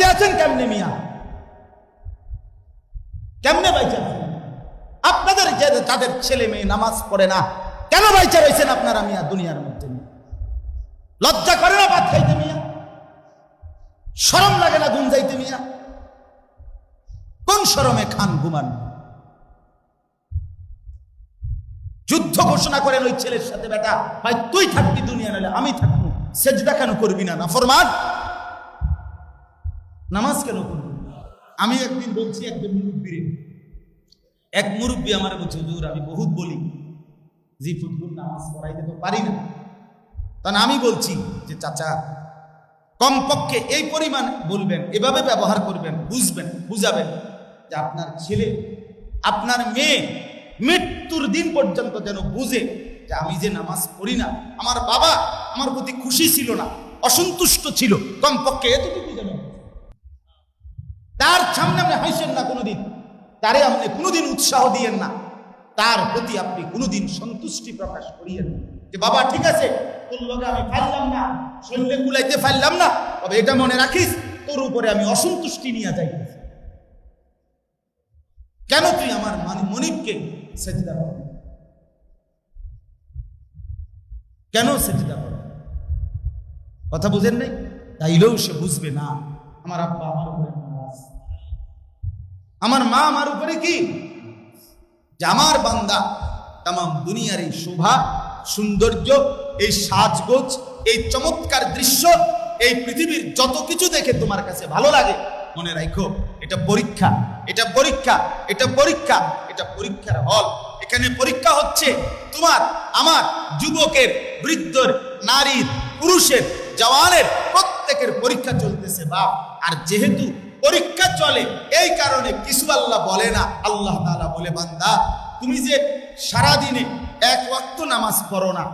বাইচে আছেন কেমনে মিয়া? কেমনে বাইচে আছেন? আপনাদের যে তাদের ছেলে মেয়ে নামাজ পড়ে না, কেন বাইচে রয়েছেন আপনারা মিয়া দুনিয়ার মধ্যে? লজ্জা করে না ভাত খাইতে মিয়া? শরম লাগে না ঘুম যাইতে মিয়া? কোন শরমে খান ঘুমান? যুদ্ধ ঘোষণা করেন ওই ছেলের সাথে, বেটা, ভাই, তুই থাকবি দুনিয়া নালে আমি থাকব। সেজদা কেন করবি না? না ফরমান নামাজ কেন না? আমি একদিন বলছি, একজন মুরব্বীর, এক মুরব্বী আমার বলছে, হুজুর, আমি বহুত বলি, জি ফুটবল নামাজ পড়াইতে তো পারি না তখন আমি বলছি যে, চাচা, কমপক্ষে এই পরিমাণ বলবেন, এভাবে ব্যবহার করবেন, বুঝবেন, বুঝাবেন যে আপনার ছেলে, আপনার মেয়ে মৃত্যুর দিন পর্যন্ত যেন বুঝে যে আমি যে নামাজ পড়ি না, আমার বাবা আমার প্রতি খুশি ছিল না, অসন্তুষ্ট ছিল, কমপক্ষে এতটুকু। তার সামনে আপনি হাসেন না কোনোদিন। তারে আপনি কোনোদিন উৎসাহ দিয়েন না। তার প্রতি আপনি কোনোদিন সন্তুষ্টি প্রকাশ করিয়েন যে বাবা, ঠিক আছে, তোর লগে আমি পারলাম না, শরীরে কুলাইতে পারলাম না, তবে এটা মনে রাখিস, তোর উপরে আমি অসন্তুষ্টি নিয়ে যাই কেন তুই আমার মানে মনিবকে সেজদা কর? কেন সেজদা কর? কথা বুঝেন নাই? তাইলেও সে বুঝবে না। আমার আব্বা আমার উপরে। আমার মা আমার উপরে কি? যে আমার বান্দা তাম দুনিয়ার এই শোভা, সৌন্দর্য, এই সাজগোজ, এই চমৎকার দৃশ্য, এই পৃথিবীর যত কিছু দেখে তোমার কাছে ভালো লাগে, মনে রাখো, এটা পরীক্ষা এটা পরীক্ষা এটা পরীক্ষা, এটা পরীক্ষার হল। এখানে পরীক্ষা হচ্ছে তোমার, আমার যুবকের, বৃদ্ধর, নারীর, পুরুষের, জওয়ানের প্রত্যেকের পরীক্ষা চলতেছে বাপ। আর যেহেতু পরীক্ষা চলে। এই কারণে কিছু আল্লাহ বলে না। আল্লাহ তাআলা বলে, বান্দা, তুমি যে সারাদিনে এক ওয়াক্ত নামাজ পড়ো না,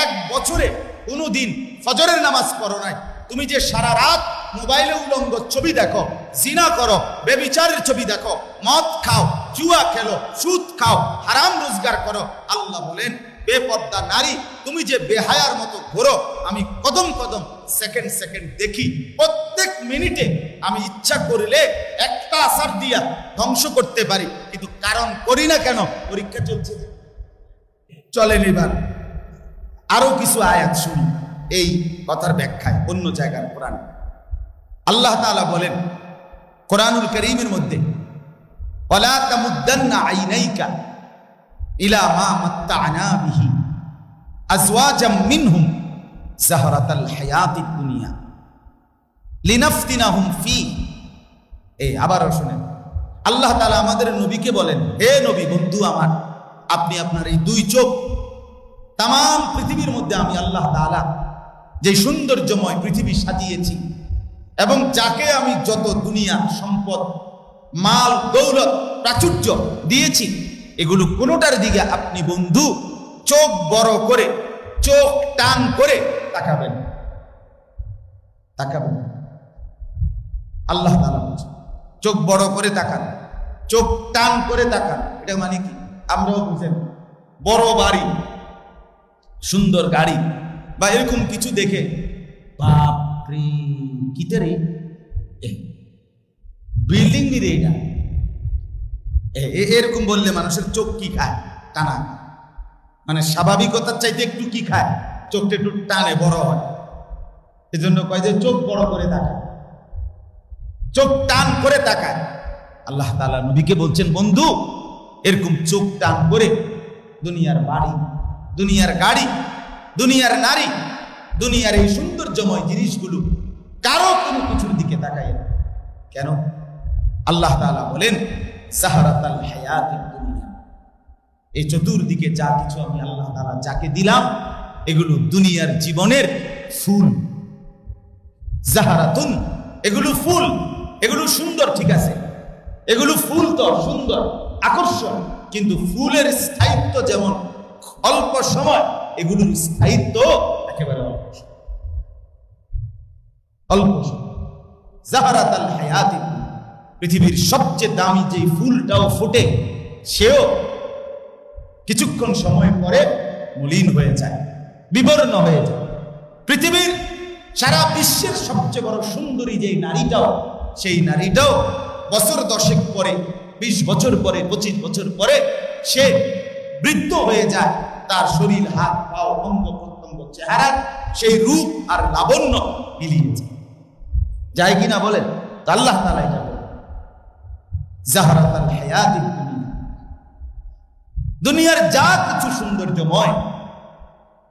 এক বছরে কোনো দিন ফজরের নামাজ পড়ো নাই, তুমি যে সারা রাত মোবাইলে উলঙ্গ ছবি দেখো, জিনা করো, বেবিচারের ছবি দেখো, মদ খাও, জুয়া খেলো, সুদ খাও, হারাম রোজগার করো, আল্লাহ বলেন, বেপর্দা নারী, তুমি যে বেহায়ার মতো ঘোরো, আমি কদম কদম সেকেন্ড সেকেন্ড দেখি, প্রত্যেক মিনিটে আমি ইচ্ছা করলে একটা আসার দিয়া ধ্বংস করতে পারি, কিন্তু কারণ করি না কেন? পরীক্ষা চলছে। যে। চলেন এবার। আরও কিছু আয়াত শুনি। এই কথার ব্যাখ্যায় অন্য জায়গার কোরআন। আল্লাহ তাআলা বলেন, কোরআনুল করিমের মধ্যে ইলা মা মাত্তা'না বিহি আজওয়াজাম মিনহুম জাহরাতাল হায়াতিদ দুনিয়া। লিনাফতিনাহুম ফি। এই, আবারও শুনেন। আল্লাহ তাআলা আমাদের নবীকে বলেন, হে নবী, বন্ধু আমার, আপনি আপনার এই দুই চোখ তাম পৃথিবীর মধ্যে আমি আল্লাহ তাআলা যে সৌন্দর্যময় পৃথিবী সাজিয়েছি এবং যাকে আমি যত দুনিয়া, সম্পদ, মাল, দৌলত, প্রাচুর্য দিয়েছি, এগুলো কোনোটার দিকে আপনি বন্ধু? চোখ বড় করে, চোখ টান করে তাকাবেন। তাকাবেন। আল্লাহ বলছেন, চোখ বড় করে তাকান, চোখ টান করে তাকান। এটা মানে কি? আমরাও বুঝেন, বড় বাড়ি, সুন্দর গাড়ি, বা এরকম কিছু দেখে বাপরে কিতে রে? বিল্ডিং নি রে এটা। এরকম বললে মানুষের চোখ কি খায়? টানা। মানে স্বাভাবিকতার চাইতে একটু কি খায়? চোখটা একটু টানে, বড় হয়। এজন্য কয় যে, চোখ বড় করে তাকায় চোখ টান করে তাকায়। আল্লাহ তাআলা নবীকে বলছেন, বন্ধু, এরকম চোখ টান করে দুনিয়ার বাড়ি, দুনিয়ার গাড়ি, দুনিয়ার নারী, দুনিয়ার এই সৌন্দর্যময় জিনিসগুলো কারও কোনো কিছুর দিকে তাকায় না। কেন? আল্লাহ তালা বলেন, সাহারাতাল হায়াতিদ দুনিয়া। এই চতুর্দিকে যা কিছু আমি আল্লাহ তাআলা যাকে দিলাম, এগুলো দুনিয়ার জীবনের ফুল। জাহারাতুন, এগুলো ফুল। এগুলো সুন্দর, ঠিক আছে? এগুলো ফুল তো, সুন্দর, আকর্ষণ। কিন্তু ফুলের স্থায়িত্ব যেমন অল্প সময়, এগুলোর স্থায়িত্ব একেবারে অল্প। অল্প জাহারাত আল পৃথিবীর সবচেয়ে দামি যে ফুলটাও ফোটে, সেও কিছুক্ষণ সময় পরে মলিন হয়ে যায়, বিবর্ণ হয়ে যায়। পৃথিবীর সারা বিশ্বের সবচেয়ে বড় সুন্দরী যে নারীটাও সেই নারীটাও বছর দশেক পরে, বিশ বছর পরে, পঁচিশ বছর পরে সে বৃদ্ধ হয়ে যায়। তার শরীর, হাত, পাও, অঙ্গ প্রত্যঙ্গ, চেহারা সেই রূপ আর লাবণ্য মিলিয়ে যায়। যায় কিনা বলেন? আল্লাহ তালা এটা বলেন। জাহারাতাল দুনিয়া। দুনিয়ার যা কিছু সৌন্দর্যময়,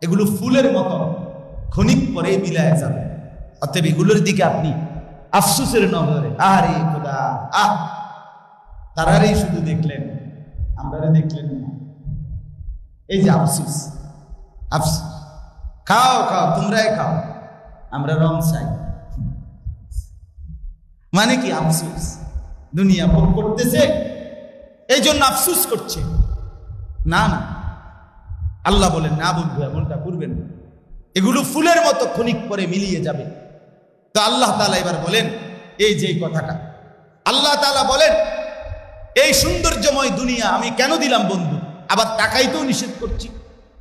এগুলো ফুলের মতো, ক্ষণিক পরে বিলায় যাবে। অতএব এগুলোর দিকে আপনি আফসুসের নজরে আরে খোদা, আহ! তারারই শুধু দেখলেন আমরা দেখলেন না। এই যে আফসুস আফসুস। খাও খাও, তোমরাই খাও, আমরা রং চাই। মানে কি আফসুস? দুনিয়া ভোগ করতেছে এই জন্য আফসুস করছে। না না। আল্লাহ বলেন, না বন্ধু, এমনটা করবেন এগুলো ফুলের মতো ক্ষণিক পরে মিলিয়ে যাবে। তো আল্লাহ তালা এবার বলেন, এই যে কথাটা। আল্লাহ তালা বলেন, এই সৌন্দর্যময় দুনিয়া আমি কেন দিলাম বন্ধু? আবার টাকাইতেও নিষেধ করছি।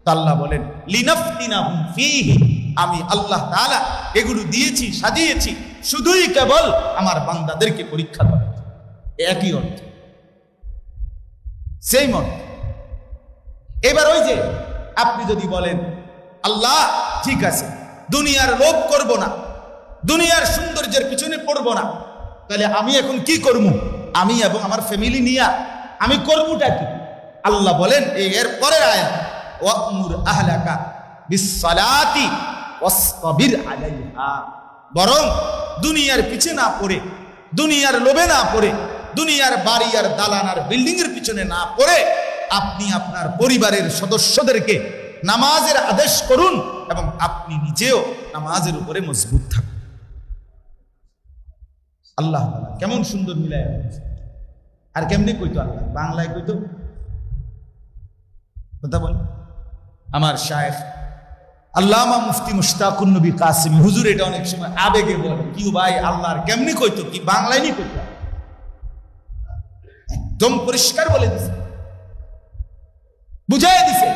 আল্লাহ বলেন, লিনাফতিনাহুম ফীহি, আমি আল্লাহ তাআলা এগুলো দিয়েছি, সাজিয়েছি, শুধুই কেবল আমার বান্দাদেরকে পরীক্ষা করে। একই অর্থ। সেই অর্থ। এবার ওই যে, আপনি যদি বলেন, আল্লাহ, ঠিক আছে, দুনিয়ার লোভ করব না দুনিয়ার সৌন্দর্যের পিছনে পড়ব না। তাহলে আমি এখন কি করব? আমি এবং আমার ফ্যামিলি নিয়ে আমি করবটা কি? আল্লাহ বলেন এর ওয়াসতাবির আলাইহা। বরং দুনিয়ার পিছে না পড়ে, দুনিয়ার লোভে না পড়ে, দুনিয়ার বাড়ি আর দালান আর বিল্ডিং এর পিছনে না পড়ে, আপনি আপনার পরিবারের সদস্যদেরকে নামাজের আদেশ করুন এবং আপনি নিজেও নামাজের উপরে মজবুত থাকুন। আল্লাহ কেমন সুন্দর মিলায় আর কেমনি কইতো আল্লাহ? বাংলায় কইতো? কথা বল। আমার শায়েখ, আল্লামা মুফতি মুশতাকুন নবী কাসিম, হুজুর এটা অনেক সময় আবেগে বলে। কি ভাই, আল্লাহর কেমনি কইতো? কি বাংলায় নি কইতো? একদম পরিষ্কার বলে দিছে। বুঝাই দিছে।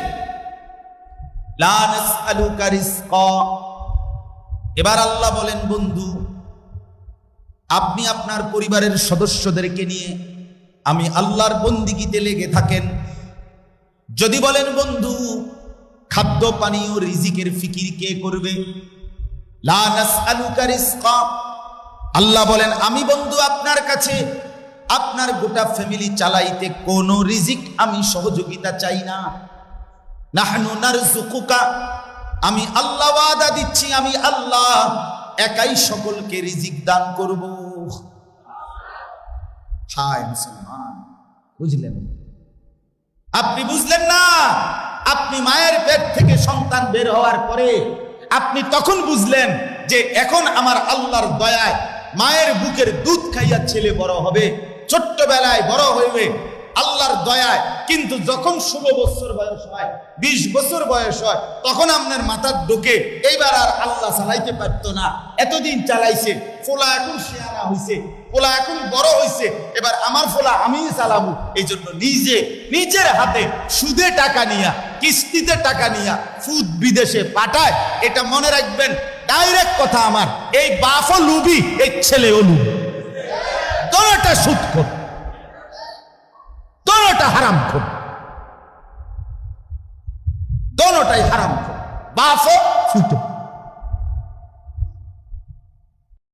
এবার আল্লাহ বলেন, বন্ধু আপনি আপনার পরিবারের সদস্যদেরকে নিয়ে আমি আল্লাহর বন্দিগিতে লেগে থাকেন। যদি বলেন, বন্ধু, খাদ্য পানীয় রিজিকের ফিকির কে করবে? আল্লাহ বলেন, আমি বন্ধু, আপনার কাছে আপনার গোটা ফ্যামিলি চালাইতে কোনো রিজিক আমি সহযোগিতা চাই না। আমি আল্লাহ ওয়াদা দিচ্ছি, আমি আল্লাহ একাই সকলকে রিজিক দান করব। হায় মুসলমান, বুঝলেন? আপনি বুঝলেন না? আপনি মায়ের পেট থেকে সন্তান বের হওয়ার পরে আপনি তখন বুঝলেন যে এখন আমার আল্লাহর দয়ায় মায়ের বুকের দুধ খাইয়া ছেলে বড় হবে, ছোট্টবেলায় বড় হইবে। আল্লাহর দয়ায়। কিন্তু যখন ষোলো বছর বয়স হয়, বিশ বছর বয়স হয়, তখন আপনার মাথার ঢোকে। এইবার আর আল্লাহ চালাইতে পারতো না। এতদিন চালাইছে, ফোলা এখন শেয়ারা হইছে, ফোলা এখন বড় হইছে। এবার আমার ফোলা আমি চালাবো। এই জন্য নিজে, নিজের হাতে সুদে টাকা নিয়া, কিস্তিতে টাকা নিয়া সুদ বিদেশে পাঠায়। এটা মনে রাখবেন, ডাইরেক্ট কথা আমার। এই বাফও লুবি এই ছেলেও লুবি। দোনোটা সুদ কর দোনোটা হারাম খুন দোনোটাই হারাম খোর বাপও